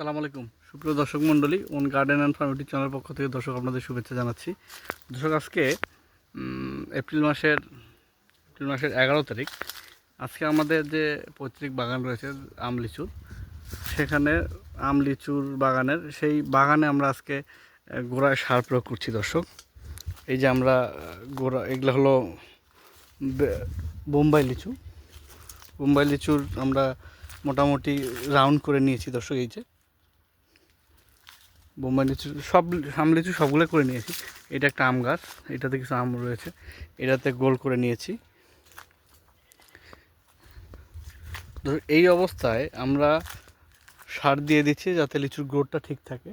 সালাম আলাইকুম। সুপ্রিয় দর্শক মণ্ডলী, ওন গার্ডেন অ্যান্ড ফার্মিটি চ্যানেল পক্ষ থেকে দর্শক আপনাদের শুভেচ্ছা জানাচ্ছি। দর্শক, আজকে এপ্রিল মাসের এপ্রিল মাসের এগারো তারিখ। আজকে আমাদের যে পৈতৃক বাগান রয়েছে আম লিচুর সেখানে আম লিচুর বাগানের, সেই বাগানে আমরা আজকে গোড়ায় সার প্রয়োগ করছি দর্শক। এই যে আমরা গোড়া, এগুলো হলো বোম্বাই লিচু। বোম্বাই লিচুর আমরা মোটামুটি রাউন্ড করে নিয়েছি দর্শক, এই যে। বোম্বাই লিচু, সব আম লিচু সবগুলো করে নিয়েছি। এটা একটা আম গাছ, এটাতে কিছু আম রয়েছে। এটাতে গোল করে নিয়েছি। এই অবস্থায় আমরা সার দিয়ে দিচ্ছি যাতে লিচুর গ্রোথটা ঠিক থাকে।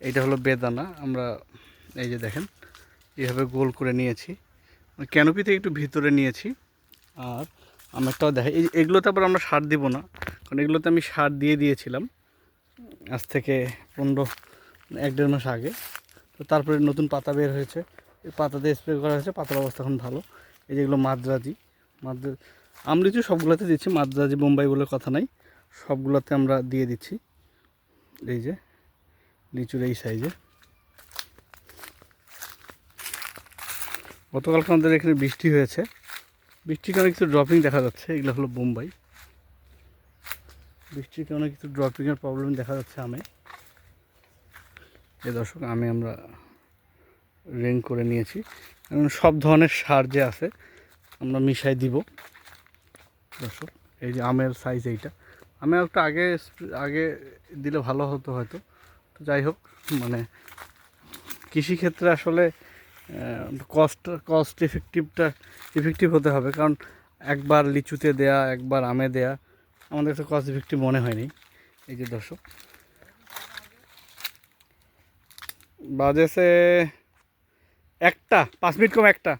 এইটা হলো বেদানা। আমরা এই যে দেখেন, এইভাবে গোল করে নিয়েছি। ক্যানোপি থেকে একটু ভিতরে নিয়েছি। আর আমারটাও দেখে এই এগুলোতে আবার আমরা সার দিব না। কারণ এগুলোতে আমি সার দিয়ে দিয়েছিলাম। আজ থেকে পনেরো, এক দেড় মাস আগে। তো তারপরে নতুন পাতা বের হয়েছে। এই পাতাতে স্প্রে করা হয়েছে, পাতার অবস্থা এখন ভালো। এই যেগুলো মাদ্রাজি, মাদ্রা আমলিচু সবগুলোতে দিচ্ছি, মাদ্রাজি বোম্বাই বলে কথা নাই। সবগুলোতে আমরা দিয়ে দিচ্ছি। এই যে, লিচুর এই সাইজে গতকালকে আমাদের এখানে বৃষ্টি হয়েছে। বৃষ্টির কারণে কিছু ড্রপিং দেখা যাচ্ছে, এগুলো হলো বোম্বাই। বৃষ্টির কারণে কিছু ড্রপিংয়ের প্রবলেম দেখা যাচ্ছে আমে। এ দর্শক, আমি আমরা রিং করে নিয়েছি। এবং সব ধরনের সার যে আছে, আমরা মিশাই দিব। দর্শক, এই যে আমের সাইজ এইটা। আমি একটা আগে আগে দিলে ভালো হতো হয়তো। তো যাই হোক মানে কৃষিক্ষেত্রে আসলে কস্ট কস্ট ইফেক্টিভটা ইফেক্টিভ হতে হবে। কারণ একবার লিচুতে দেয়া, একবার আমে দেয়া আমাদের কাছে কস্ট ইফেক্টিভ মনে হয়নি। এই যে দর্শক। বাজেছে একটা, পাঁচ মিনিট কম একটা।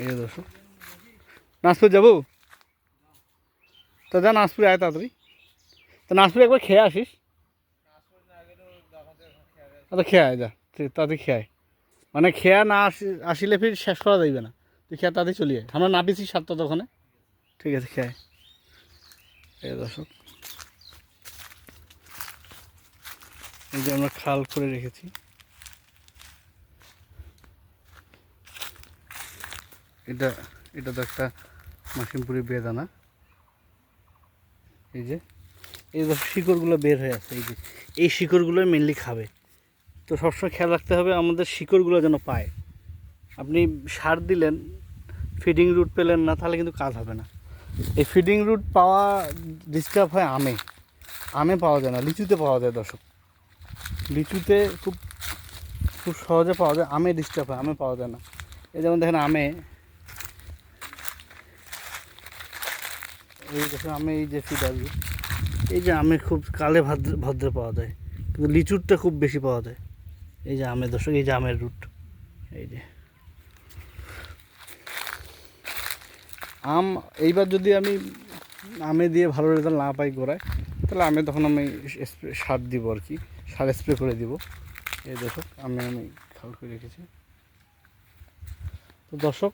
এই যে দর্শক। নাজপুর যাব? তা যা নাচপুর আয় তাড়াতাড়ি। তা নাচপুর একবার খেয়ে আসিস। আচ্ছা খেয়ে আয়, যা। তাড়াতাড়ি খেয়ে মানে খেয়া না আসিলে ফির শেষ করা যাইবে না। তুই খেয়া তাড়াতাড়ি চলিয়ে। আমরা নাপিছি সাতটা দোকানে ঠিক আছে, খেয়ে এই দর্শক। এই যে আমরা খাল করে রেখেছি। এটা এটা তো একটা মাসিমপুরি বেদানা। এই যে, এই শিকড়গুলো বের হয়ে আছে, এই যে। এই শিকড়গুলো মেনলি খাবে। তো সবসময় খেয়াল রাখতে হবে আমাদের শিকড়গুলো যেন পায়। আপনি সার দিলেন ফিডিং রুট পেলেন না, তাহলে কিন্তু কাজ হবে না। এই ফিডিং রুট পাওয়া ডিস্টার্ব হয় আমে। আমে পাওয়া যায় না, লিচুতে পাওয়া যায় দর্শক। লিচুতে খুব খুব সহজে পাওয়া যায়, আমে ডিস্টার্ব হয়, আমে পাওয়া যায় না। এই যেমন দেখেন আমে, এই দেখেন আমে এই যে ফিডারগুলো এই যে আমে খুব কালে ভদ্র, ভদ্রে পাওয়া যায়, কিন্তু লিচুরটা খুব বেশি পাওয়া যায়। এই যে আমের দর্শক, এই যে আমের রুট এই যে। আম, এইবার যদি আমি আমে দিয়ে ভালো রেজাল্ট না পাই গোড়ায়, তাহলে আমি তখন আমি স্প্রে সার দিব আর কি, সার স্প্রে করে দিব। এই দর্শক আমি আমি খাল করে রেখেছি। তো দর্শক,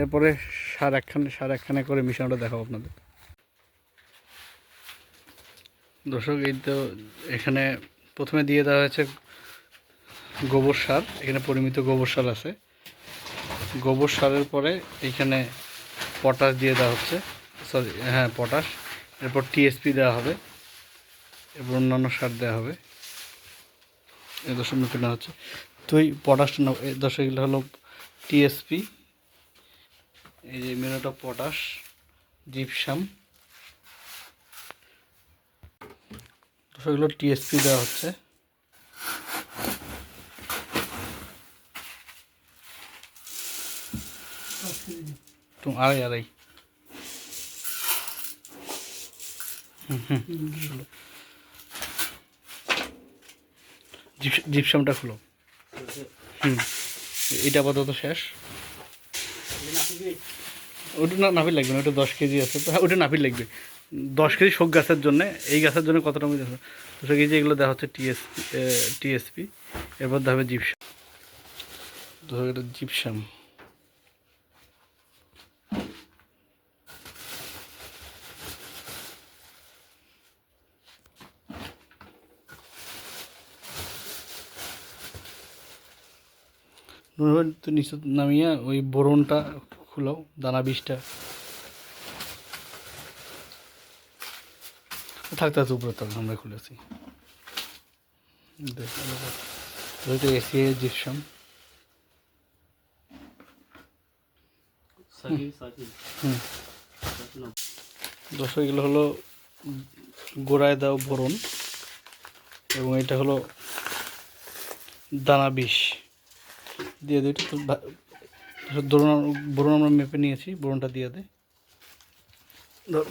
এরপরে সার একখানে সার একখানে করে মিশানোটা দেখাবো আপনাদের। দর্শক, এই তো এখানে প্রথমে দিয়ে দেওয়া হয়েছে গোবর সার। এখানে পরিমিত গোবর সার আছে। গোবর সারের পরে এইখানে পটাশ দিয়ে দেওয়া হচ্ছে। সরি হ্যাঁ পটাশ। এরপর টিএসপি দেওয়া হবে। এরপর অন্যান্য সার দেওয়া হবে। দশক মুখে নেওয়া হচ্ছে। তো এই পটাশটা এই দশক এগুলো হলো টিএসপি এই যে মিনোট পটাশ জিপসাম দশক এগুলো টিএসপি দেওয়া হচ্ছে। আড়াই আড়াই। জিপসামটা খুলো। হুম। এটা আপাতত শেষ। ওটা না নাপিল লাগবে না, ওটা দশ কেজি আছে। তো হ্যাঁ ওটা নাপিল লাগবে। দশ কেজি শোক গাছের জন্য, এই গাছের জন্য কতটা দেখো দুশো কেজি, এগুলো দেওয়া হচ্ছে টিএসপি টিএসপি। এরপর দেওয়া হবে জিপসাম। এটা জিপসাম। নুন তো নিচে নামিয়ে ওই বোরনটা খুলাও দানা বিষটা। থাকতে আছে উপরে তখন আমরা খুলেছি। দেখো এসি জিপসাম। দর্শক এগুলো হলো গোড়ায় দাও বোরন এবং এটা হলো দানা বিষ। দিয়ে দিই ভা- ধরুন বোরন আমরা মেপে নিয়েছি বোরনটা দিয়ে দে। ধর।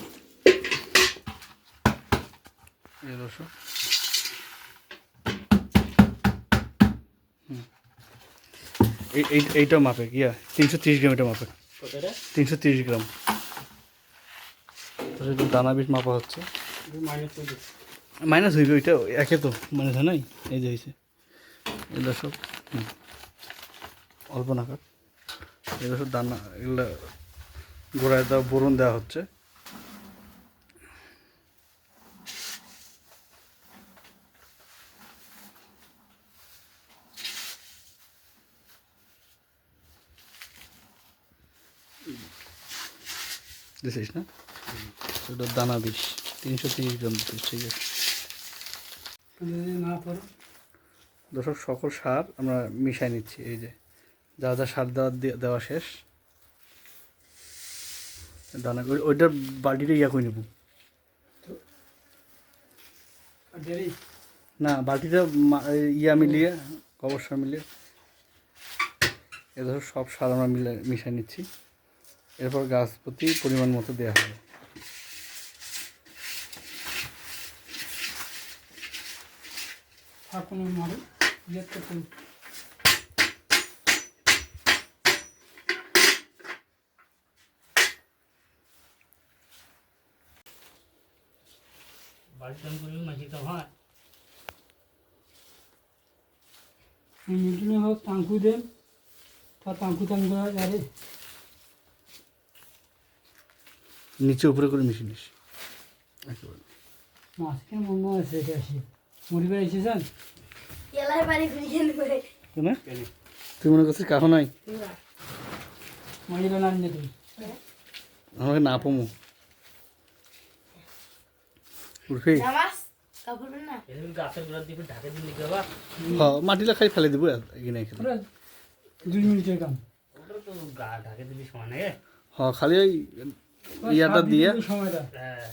এইটা মাপে ইয়া তিনশো তিরিশ গ্রাম এটা মাপে। তিনশো তিরিশ গ্রাম। দানা বিষ মাপা হচ্ছে। মাইনাস হইবে ওইটা একে তো মাইনাস হয় নাই? এই যে হয়েছে এই দর্শক হুম। অল্প নাকার এই দর্শক দানা এগুলো গোড়ায় দেওয়া বোরন দেওয়া হচ্ছে। দিছিস না? ওটা দানা বিষ তিনশো তিরিশ গ্রাম দিচ্ছিস ঠিক আছে। দর্শক সকল সার আমরা মিশাই নিচ্ছি এই যে। যা যা সার দেওয়া দেওয়া শেষ। দানা ওই- ওইটার বালতিটা ইয়া করে নেব। না বালতিটা ইয়া মিলিয়ে গোবর সার মিলিয়ে। এ ধর সব সার আমরা মিলে মিশিয়ে নিচ্ছি। এরপর গাছ প্রতি পরিমাণ মতো দেওয়া হবে। ফাঁকুন মারে ইয়ে করতে বাড়িতে করে মাঝি তো হয় মিটুনে হোক তাঙ্কু দেন। তা তাঙ্কু তাঙ্কু আরে নিচে উপরে করে মিশিয়ে নিস। একেবারে। মাছকে মনে আছে এটা আসি। মুড়ি বেড়ে এসেছেন কেন? তুই মনে করছিস কাহো নাই? মুড়ি বেড়ে আনলে তুই। আমাকে না পমো উঠবি নামাজ কাপড় পরে না এরকম গাছের গোড়া দিয়ে ঢাকে দিন লিখে বা হ্যাঁ মাটিটা খাই ফেলে দিব এখানে দুই মিনিটের কাম। খালি ওই ইয়াটা দিয়ে। সময়টা। হ্যাঁ।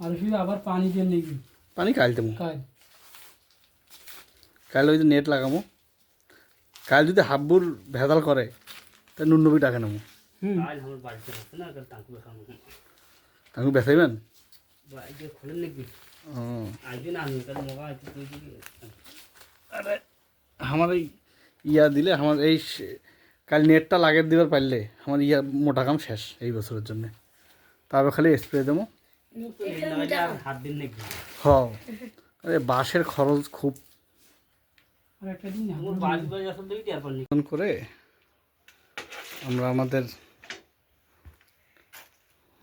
আর শুধু আবার পানি দিয়ে নাকি পানি কাল দেবো। কাল। ওই নেট লাগামো কাল যদি হাব্বুর ভেদাল করে তা নুনবি টাকা নেব। আজ আমার বাড়িতে না কাল তাকে খোলেন নাকি? না আমি কাল মোকা আছে তুই আরে আমার এই ইয়া দিলে আমার এই কাল নেটটা লাগিয়ে দিবার পারলে আমার ইয়া মোটা কাম শেষ এই বছরের জন্য। তারপর খালি স্প্রে দেবো। হ আরে বাঁশের খরচ খুব। করে আমরা আমাদের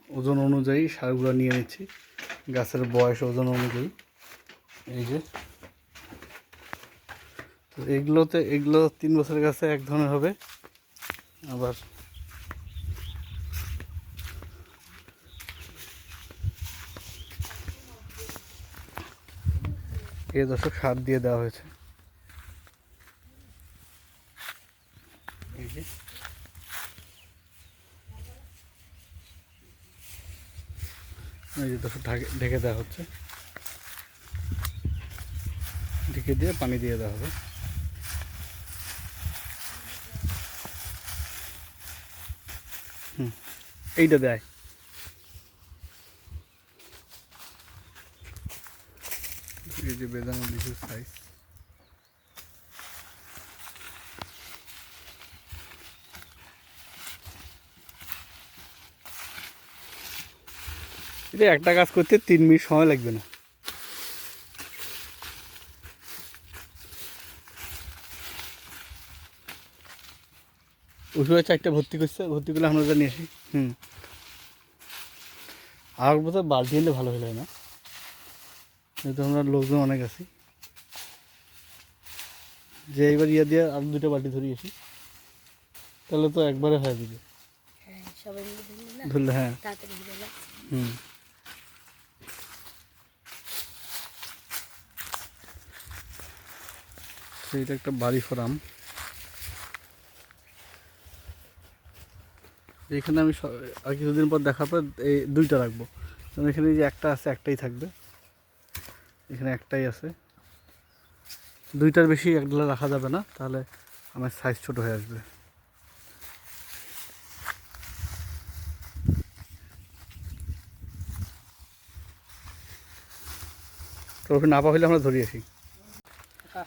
ওজন অনুযায়ী সারগুলো নিয়ে নিচ্ছি। গাছের বয়স ওজন অনুযায়ী। এই যে। তো এগুলোতে, এগুলো তিন বছরের গাছে এক ধরনের হবে। আবার এ দশক সার দিয়ে দেওয়া হয়েছে এই যে এই যে ঢাকে ঢেকে দেওয়া হচ্ছে। ঢেকে দিয়ে পানি দিয়ে দেওয়া হবে। হুম, এইটা দেয়। এই যে বেদানা লিচুর সাইজ এটা একটা কাজ করতে তিন মিনিট সময় লাগবে না। ওষুধের চারটা ভর্তি করছে ভর্তি করলে আমরা নিয়ে আসি। হুম। আর বছর বালতি এলে ভালো হলে না। যেহেতু আমরা লোকজন অনেক আছি। যে এইবার ইয়ে দিয়ে আর দুটো বাটি ধরিয়েছি তাহলে তো একবারে হয়ে যাবে। হ্যাঁ ধরলি হ্যাঁ। হুম। এটা একটা বাড়ি ফার্ম। এখানে আমি আর কিছুদিন পর দেখার পর এই দুইটা রাখব। কারণ এখানে যে একটা আছে, একটাই থাকবে। এখানে একটাই আছে। দুইটার বেশি এক রাখা যাবে না, তাহলে আমার সাইজ ছোট হয়ে আসবে। তো ওখানে না পাইলে আমরা ধরি আসি কাজটা তো আগে নিয়ে নিবি